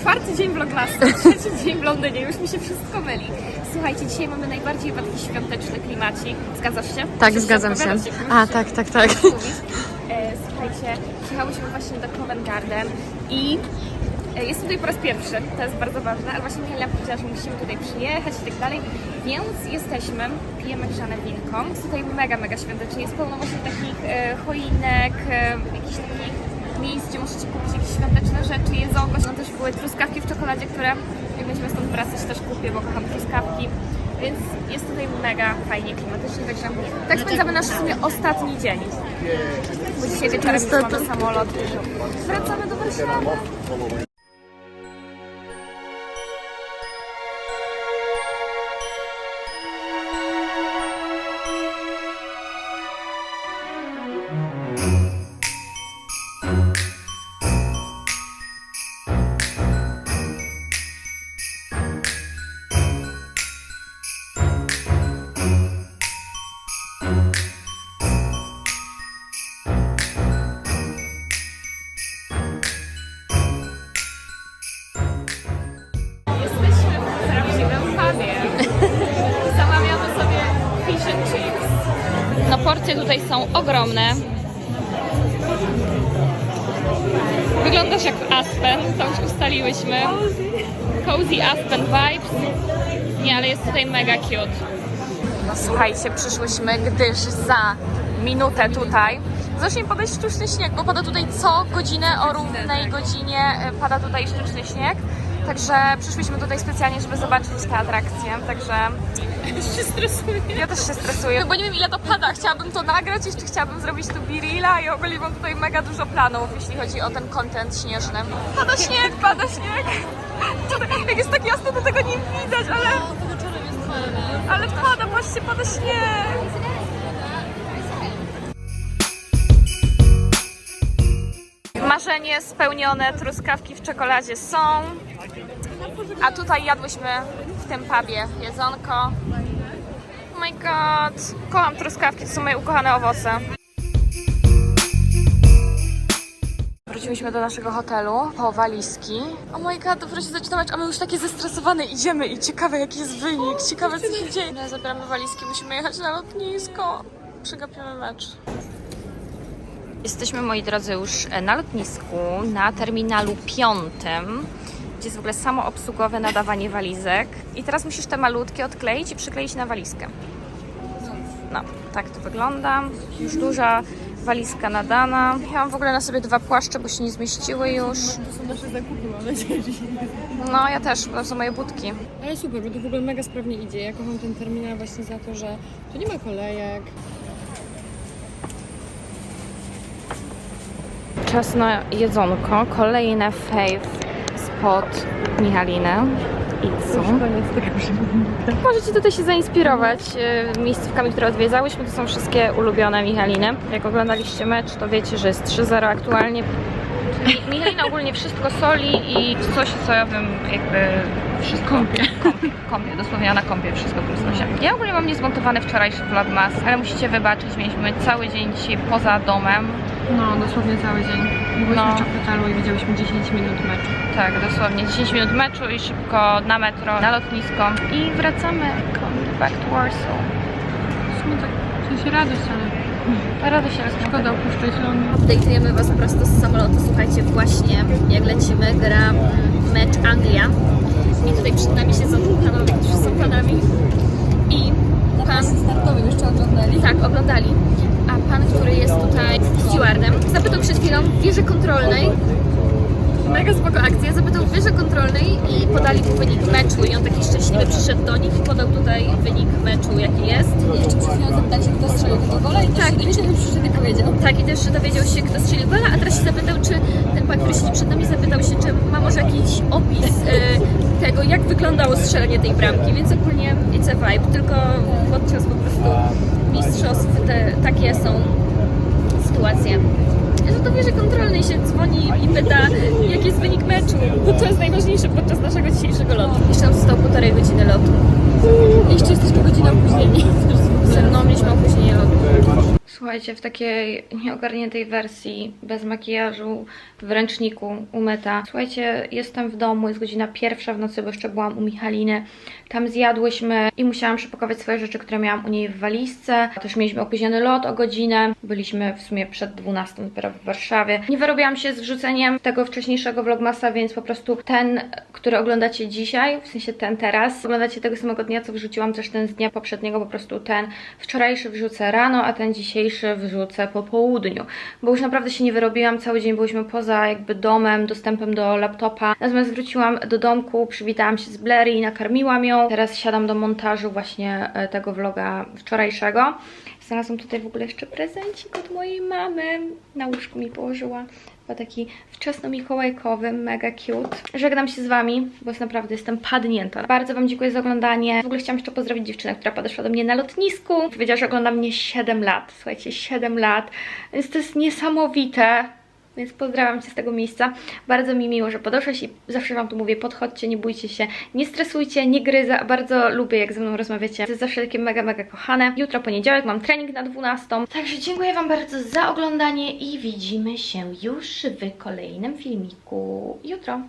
Czwarty dzień vloglasu, trzeci dzień w Londynie, już mi się wszystko myli. Słuchajcie, dzisiaj mamy najbardziej chyba taki świąteczny klimacik. Zgadzasz się? Tak, zgadzam się. opowiadać, jak A, mówisz? tak, tak, tak. E, Słuchajcie, przyjechałyśmy właśnie do Covent Garden i jestem tutaj po raz pierwszy, to jest bardzo ważne, ale właśnie Miela powiedziała, że musimy tutaj przyjechać i tak dalej, więc jesteśmy, pijemy grzane winko. Jest tutaj mega, mega świątecznie, jest pełno właśnie takich e, choinek, e, jakichś takich miejsc, gdzie możecie kupić jakieś świąteczne rzeczy, jedzonko. No też były truskawki w czekoladzie, które jak będziemy stąd wracać też kupię, bo kocham truskawki. Więc jest tutaj mega fajnie klimatycznie, także tak spędzamy nasz w sumie ostatni dzień. Bo dzisiaj wieczorem już mamy samolot. Wracamy do Warszawy. Porcje tutaj są ogromne. Wyglądasz jak Aspen, to już ustaliłyśmy. Cozy Aspen vibes. Nie, ale jest tutaj mega cute. No słuchajcie, przyszłyśmy, gdyż za minutę tutaj zacznie padać sztuczny śnieg, bo pada tutaj co godzinę o równej godzinie e, pada tutaj sztuczny śnieg. Także przyszliśmy tutaj specjalnie, żeby zobaczyć tę atrakcję, także... Ja też się stresuję. Ja też się stresuję, bo nie wiem ile to pada. Chciałabym to nagrać, jeszcze chciałabym zrobić tu birilla i ogólnie mam tutaj mega dużo planów, jeśli chodzi o ten content śnieżny. Pada śnieg, pada śnieg. Tutaj, jak jest tak jasno, to tego nie widać, ale... Ale pada, patrzcie, pada śnieg. Marzenie spełnione, truskawki w czekoladzie są. A tutaj jadłyśmy w tym pubie jedzonko. Oh my god, kocham truskawki, to są moje ukochane owoce. Wróciłyśmy do naszego hotelu po walizki. Oh my god, dopiero się zaczyna mecz, a my już takie zestresowane idziemy i ciekawe jaki jest wynik, ciekawe co się dzieje. No, zabieramy walizki, musimy jechać na lotnisko. Przegapimy mecz. Jesteśmy, moi drodzy, już na lotnisku, na terminalu piątym, gdzie jest w ogóle samoobsługowe nadawanie walizek. I teraz musisz te malutkie odkleić i przykleić na walizkę. No, tak to wygląda. Już duża walizka nadana. Ja mam w ogóle na sobie dwa płaszcze, bo się nie zmieściły już. To są nasze zakupy, mam nadzieję. No, ja też, bo to są moje budki. Ale super, bo to w ogóle mega sprawnie idzie. Ja kocham ten terminal właśnie za to, że tu nie ma kolejek. Czas na jedzonko. Kolejne fave Koniec tego przypomnienia. Możecie tutaj się zainspirować e, miejscówkami, które odwiedzałyśmy. To są wszystkie ulubione Michaliny. Jak oglądaliście mecz, to wiecie, że jest 3-0 aktualnie. Mi- Michalina ogólnie wszystko soli i w sosie sojowym jakby wszystko. Kąpie. Kąpie, dosłownie ja na kąpie wszystko w tym sosie. Ja ogólnie mam niezmontowany wczorajszy vlogmas, ale musicie wybaczyć, mieliśmy cały dzień dzisiaj poza domem. No, dosłownie cały dzień. Byliśmy No. w hotelu i widziałyśmy 10 minut meczu. Tak, dosłownie 10 minut meczu i szybko na metro, na lotnisko i wracamy. Come back to Warsaw. W sumie tak, w sensie radość, ale Rado się szkoda opuszczać Londyn. Dejtujemy Was prosto z samolotu. Słuchajcie, właśnie jak lecimy, gra mecz Anglia. I tutaj przed nami siedzą panowie, którzy są fanami. I pan... startowym jeszcze oglądali. Tak, oglądali. A pan, który jest tutaj stewardem, zapytał przed chwilą w wieży kontrolnej, mega spoko akcja, zapytał w wieży kontrolnej i podali mu wynik meczu i on taki szczęśliwy przyszedł do nich i podał tutaj wynik meczu, jaki jest. Jeszcze przed chwilą zapytali się, kto strzelił tego gola i Tak, i się przyszedł i powiedział. Tak, i też dowiedział się, kto strzelił gola, a teraz się zapytał, czy ten pan, który siedzi przed nami, zapytał się, czy ma może jakiś opis e, tego, jak wyglądało strzelenie tej bramki, więc ogólnie it's a vibe, tylko podczas po prostu mistrzostw te, takie są sytuacje. Że do wieży kontrolnej się dzwoni i pyta, jaki jest wynik meczu, bo to jest najważniejsze podczas naszego dzisiejszego lotu. Jeszcze nam zostało półtorej godziny lotu. Jeszcze jesteśmy godzinę opóźnieni. Słuchajcie, w takiej nieogarniętej wersji, bez makijażu, w ręczniku, umyta. Słuchajcie, jestem w domu, jest godzina pierwsza w nocy, bo jeszcze byłam u Michaliny. Tam zjadłyśmy i musiałam przepakować swoje rzeczy, które miałam u niej w walizce. Też mieliśmy opóźniony lot o godzinę. Byliśmy w sumie przed 12 dopiero w Warszawie. Nie wyrobiłam się z wrzuceniem tego wcześniejszego vlogmasa, więc po prostu ten, który oglądacie dzisiaj, w sensie ten teraz, oglądacie tego samego dnia, co wrzuciłam też ten z dnia poprzedniego, po prostu ten wczorajszy wrzucę rano, a ten dzisiejszy wrzucę po południu, bo już naprawdę się nie wyrobiłam, cały dzień byliśmy poza jakby domem, dostępem do laptopa, natomiast wróciłam do domku, przywitałam się z Blair i nakarmiłam ją, teraz siadam do montażu właśnie e, tego vloga wczorajszego. Znalazłam tutaj w ogóle jeszcze prezencik od mojej mamy, na łóżku mi położyła, Chyba taki wczesno-mikołajkowy, mega cute. Żegnam się z Wami, bo jest naprawdę jestem padnięta. Bardzo Wam dziękuję za oglądanie. W ogóle chciałam jeszcze pozdrowić dziewczynę, która podeszła do mnie na lotnisku. Powiedziała, że ogląda mnie 7 lat. Słuchajcie, 7 lat. Więc to jest niesamowite. Więc pozdrawiam Cię z tego miejsca. Bardzo mi miło, że podeszłeś i zawsze Wam tu mówię, podchodźcie, nie bójcie się, nie stresujcie, nie gryza. Bardzo lubię, jak ze mną rozmawiacie. To jest zawsze takie mega, mega kochane. Jutro poniedziałek, mam trening na 12. Także dziękuję Wam bardzo za oglądanie i widzimy się już w kolejnym filmiku jutro.